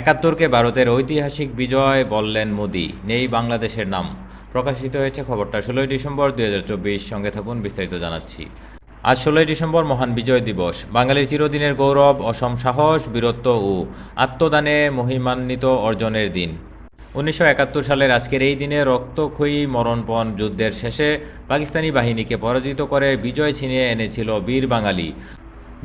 একাত্তরকে ভারতের ঐতিহাসিক বিজয় বললেন মোদি। নেই বাংলাদেশের নাম। প্রকাশিত হয়েছে খবরটা ষোলোই ডিসেম্বর দুই হাজার চব্বিশ। সঙ্গে থাকুন, বিস্তারিত জানাচ্ছি। আজ ষোলোই ডিসেম্বর মহান বিজয় দিবস। বাঙালির চিরদিনের গৌরব, অসম সাহস, বীরত্ব ও আত্মদানে মহিমান্বিত অর্জনের দিন। উনিশশো একাত্তর সালের আজকের এই দিনে রক্তক্ষয়ী মরণপণ যুদ্ধের শেষে পাকিস্তানি বাহিনীকে পরাজিত করে বিজয় ছিনিয়ে এনেছিল বীর বাঙালি।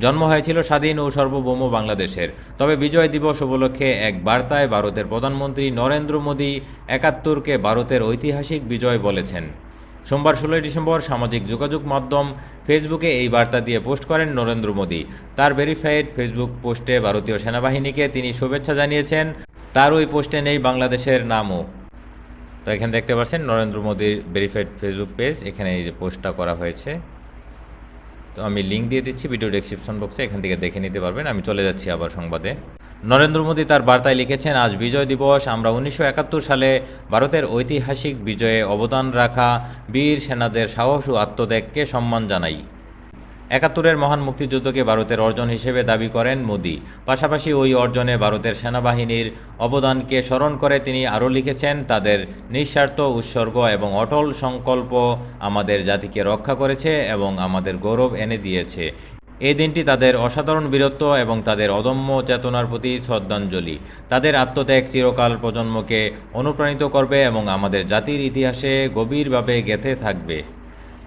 জন্ম হয়েছিল স্বাধীন ও সর্বভৌম বাংলাদেশের। তবে বিজয় দিবস উপলক্ষে এক বার্তায় ভারতের প্রধানমন্ত্রী নরেন্দ্র মোদী একাত্তরকে ভারতের ঐতিহাসিক বিজয় বলেছেন। সোমবার ষোলোই ডিসেম্বর সামাজিক যোগাযোগ মাধ্যম ফেসবুকে এই বার্তা দিয়ে পোস্ট করেন নরেন্দ্র মোদী। তার ভেরিফাইড ফেসবুক পোস্টে ভারতীয় সেনাবাহিনীকে তিনি শুভেচ্ছা জানিয়েছেন। তার ওই পোস্টে নেই বাংলাদেশের নামও। তো এখানে দেখতে পাচ্ছেন নরেন্দ্র মোদীর ভেরিফাইড ফেসবুক পেজ। এখানে এই যে পোস্টটা করা হয়েছে। তো আমি লিঙ্ক দিয়ে দিচ্ছি ভিডিও ডেসক্রিপশন বক্সে এখান থেকে দেখে নিতে পারবেন। আমি চলে যাচ্ছি আবার সংবাদে। নরেন্দ্র মোদী তার বার্তায় লিখেছেন, আজ বিজয় দিবস, আমরা উনিশশো একাত্তর সালে ভারতের ঐতিহাসিক বিজয়ে অবদান রাখা বীর সেনাদের সাহস ও আত্মত্যাগকে সম্মান জানাই। একাত্তরের মহান মুক্তিযুদ্ধকে ভারতের অর্জন হিসেবে দাবি করেন মোদি। পাশাপাশি ওই অর্জনে ভারতের সেনাবাহিনীর অবদানকে স্মরণ করে তিনি আরও লিখেছেন, তাদের নিঃস্বার্থ উৎসর্গ এবং অটল সংকল্প আমাদের জাতিকে রক্ষা করেছে এবং আমাদের গৌরব এনে দিয়েছে। এই দিনটি তাদের অসাধারণ বীরত্ব এবং তাদের অদম্য চেতনার প্রতি শ্রদ্ধাঞ্জলি। তাদের আত্মত্যাগ চিরকাল প্রজন্মকে অনুপ্রাণিত করবে এবং আমাদের জাতির ইতিহাসে গভীরভাবে গেঁথে থাকবে।